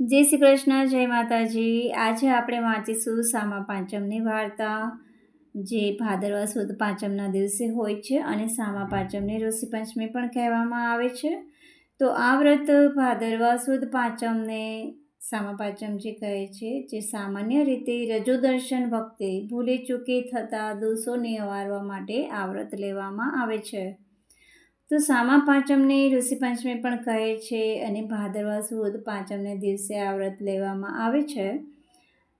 જય શ્રી કૃષ્ણ, જય માતાજી. આજે આપણે વાંચીશું સામા પાંચમની વાર્તા, જે ભાદરવા સુદ પાંચમના દિવસે હોય છે અને સામા પાંચમની ઋષિ પંચમી પણ કહેવામાં આવે છે. તો આ વ્રત ભાદરવા સુદ પાંચમને સામા પાંચમ જે કહે છે, જે સામાન્ય રીતે રજો દર્શન વખતે ભૂલે ચૂકે થતા દોષોને અવારવા માટે આ વ્રત લેવામાં આવે છે. તો સામા પાંચમને ઋષિ પંચમી પણ કહે છે અને ભાદરવા સુદ પાંચમને દિવસે આ વ્રત લેવામાં આવે છે.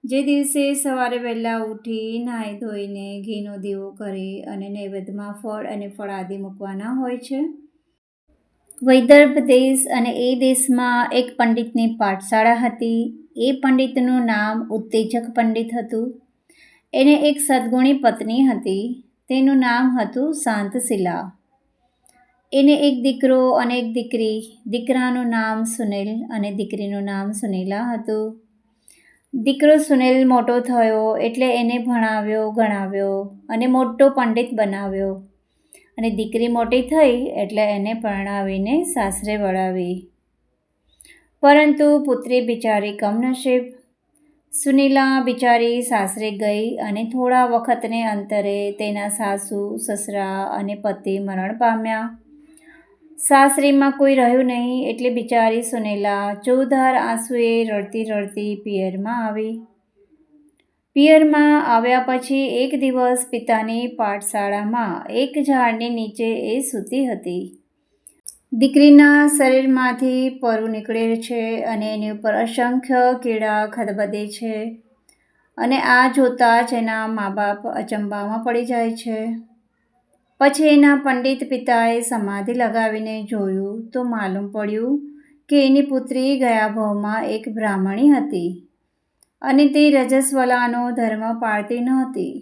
જે દિવસે સવારે વહેલા ઉઠી નાહી ધોઈને ઘીનો દીવો કરી અને નૈવેદ્યમાં ફળ અને ફળ આદિ મૂકવાના હોય છે. વૈદર્ભ દેશ અને એ દેશમાં એક પંડિતની પાઠશાળા હતી. એ પંડિતનું નામ ઉત્તેજક પંડિત હતું. એને એક સદગુણી પત્ની હતી. તેનું નામ હતું શાંતશિલા. એને એક દીકરો અને એક દીકરી. દીકરાનું નામ સુનિલ અને દીકરીનું નામ સુનીલા હતું. દીકરો સુનિલ મોટો થયો એટલે એને ભણાવ્યો, ગણાવ્યો અને મોટો પંડિત બનાવ્યો. અને દીકરી મોટી થઈ એટલે એને પરણાવીને સાસરે વળાવી. પરંતુ પુત્રી બિચારી કમનસીબ. સુનીલા બિચારી સાસરે ગઈ અને થોડા વખતને અંતરે તેના સાસુ, સસરા અને પતિ મરણ પામ્યા. સાસરીમાં કોઈ રહ્યું નહીં એટલે બિચારી સુનેલા ચૌધાર આંસુએ રડતી રડતી પિયરમાં આવી. પિયરમાં આવ્યા પછી એક દિવસ પિતાની પાઠશાળામાં એક ઝાડની નીચે એ સૂતી હતી. દીકરીના શરીરમાંથી પરું નીકળે છે અને એની ઉપર અસંખ્ય કીડા ખદબદે છે અને આ જોતાં જ એના મા બાપ અચંબામાં પડી જાય છે. પછી એના પંડિત પિતાએ સમાધિ લગાવીને જોયું તો માલુમ પડ્યું કે એની પુત્રી ગયા ભાવમાં એક બ્રાહ્મણી હતી અને તે રજસ્વલાનો ધર્મ પાળતી નહોતી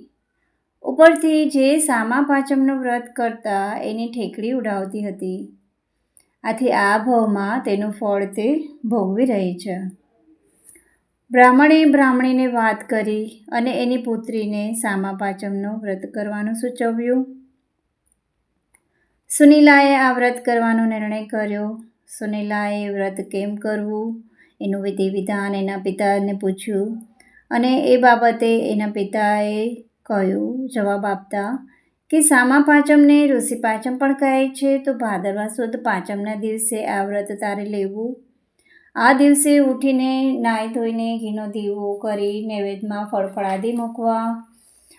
ઉપરથી જે સામા પાચમનું વ્રત કરતા એની ઠેકડી ઉડાવતી હતી. આથી આ ભાવમાં તેનું ફળ તે ભોગવી રહી છે. બ્રાહ્મણે બ્રાહ્મણીને વાત કરી અને એની પુત્રીને સામા પાચમનું વ્રત કરવાનું સૂચવ્યું. સુનીલાએ આ વ્રત કરવાનો નિર્ણય કર્યો. સુનીલાએ વ્રત કેમ કરવું? એનું વિધિ વિધાન એના પિતાને પૂછ્યું અને એ બાબતે એના પિતાએ કહ્યું, જવાબ આપતા કે સામા પાંચમને ઋષિ પાંચમ પણ કહે છે, તો ભાદરવા સુદ પાંચમના દિવસે આ વ્રત તારે લેવું? આ દિવસે ઉઠીને નાહી ધોઈને ઘીનો દીવો કરી નૈવેદ્યમાં ફળફળાદી મૂકવા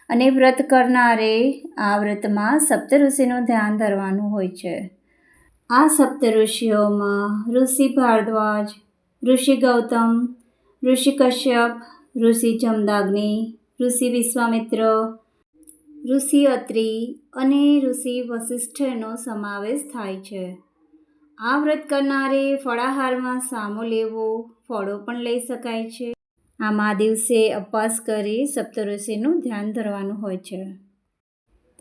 અને વ્રત કરનારે આ વ્રતમાં સપ્તઋષિનું ધ્યાન ધરવાનું હોય છે. આ સપ્તઋષિઓમાં ઋષિ ભારદ્વાજ, ઋષિ ગૌતમ, ઋષિ કશ્યપ, ઋષિ જમદાગ્નિ, ઋષિ વિશ્વામિત્ર, ઋષિ અત્રિ અને ઋષિ વસિષ્ઠનો સમાવેશ થાય છે. આ વ્રત કરનારે ફળાહારમાં સામો લેવો ફળો પણ લઈ શકાય છે. આમાં દિવસે ઉપવાસ કરી સપ્તઋષિનું ધ્યાન ધરવાનું હોય છે.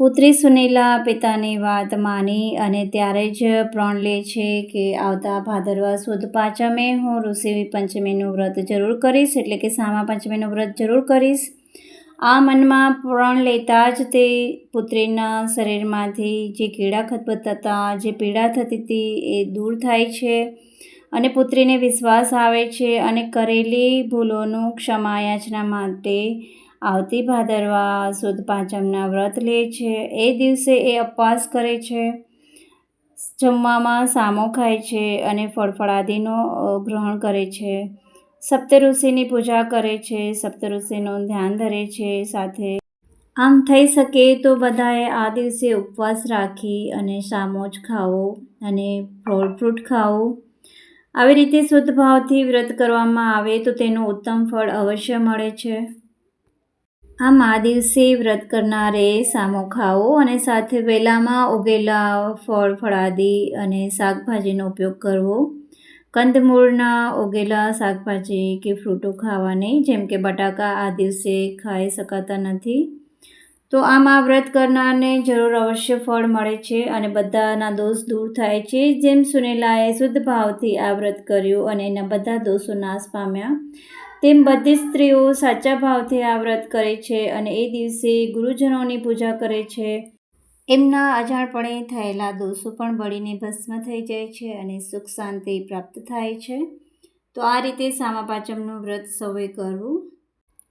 પુત્રી સુનેલા પિતાની વાત માની અને ત્યારે જ પ્રણ લે છે કે આવતા ભાદરવા સુદ પાંચમે હું ઋષિ પંચમીનું વ્રત જરૂર કરીશ, એટલે કે સામા પંચમીનું વ્રત જરૂર કરીશ. આ મનમાં પ્રણ લેતા જ તે પુત્રીના શરીરમાંથી જે કીડા ખતબત હતા જે પીડા થતી હતી એ દૂર થાય છે. અને પુત્રીને વિશ્વાસ આવે છે અને કરેલી ભૂલોનું ક્ષમાયાચના માટે આવતી ભાદરવા સુદ પાંચમના વ્રત લે છે. એ દિવસે એ ઉપવાસ કરે છે, જમવામાં સામો ખાય છે અને ફળફળાદિનો ગ્રહણ કરે છે. સપ્તઋષિની પૂજા કરે છે, સપ્તઋષિનું ધ્યાન ધરે છે સાથે. આમ થઈ શકે તો બધાએ આ દિવસે ઉપવાસ રાખી અને સામો જ ખાવો અને ફળ ફ્રૂટ ખાવું આવી રીતે શુદ્ધ ભાવથી વ્રત કરવામાં આવે તો તેનું ઉત્તમ ફળ અવશ્ય મળે છે. આમ આ દિવસે વ્રત કરનારે સામો ખાવો અને સાથે વેલામાં ઉગેલા ફળ, ફળાદી અને શાકભાજીનો ઉપયોગ કરવો, કંદમૂળના ઉગેલા શાકભાજી કે ફ્રૂટો ખાવાની, જેમ કે બટાકા આ દિવસે ખાઈ શકાતા નથી. તો આમાં વ્રત કરનારને જરૂર અવશ્ય ફળ મળે છે અને બધાના દોષ દૂર થાય છે. જેમ સુનેલાએ શુદ્ધ ભાવથી આ વ્રત કર્યું અને એના બધા દોષો નાશ પામ્યા, તેમ બધી સ્ત્રીઓ સાચા ભાવથી આ વ્રત કરે છે અને એ દિવસે ગુરુજનોની પૂજા કરે છે. એમના અજાણપણે થયેલા દોષો પણ બળીને ભસ્મ થઈ જાય છે અને સુખ શાંતિ પ્રાપ્ત થાય છે. તો આ રીતે સામા પાંચમનું વ્રત સૌએ કરવું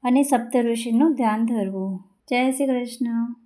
અને સપ્તઋષિનું ધ્યાન ધરવું. જય શ્રી કૃષ્ણ.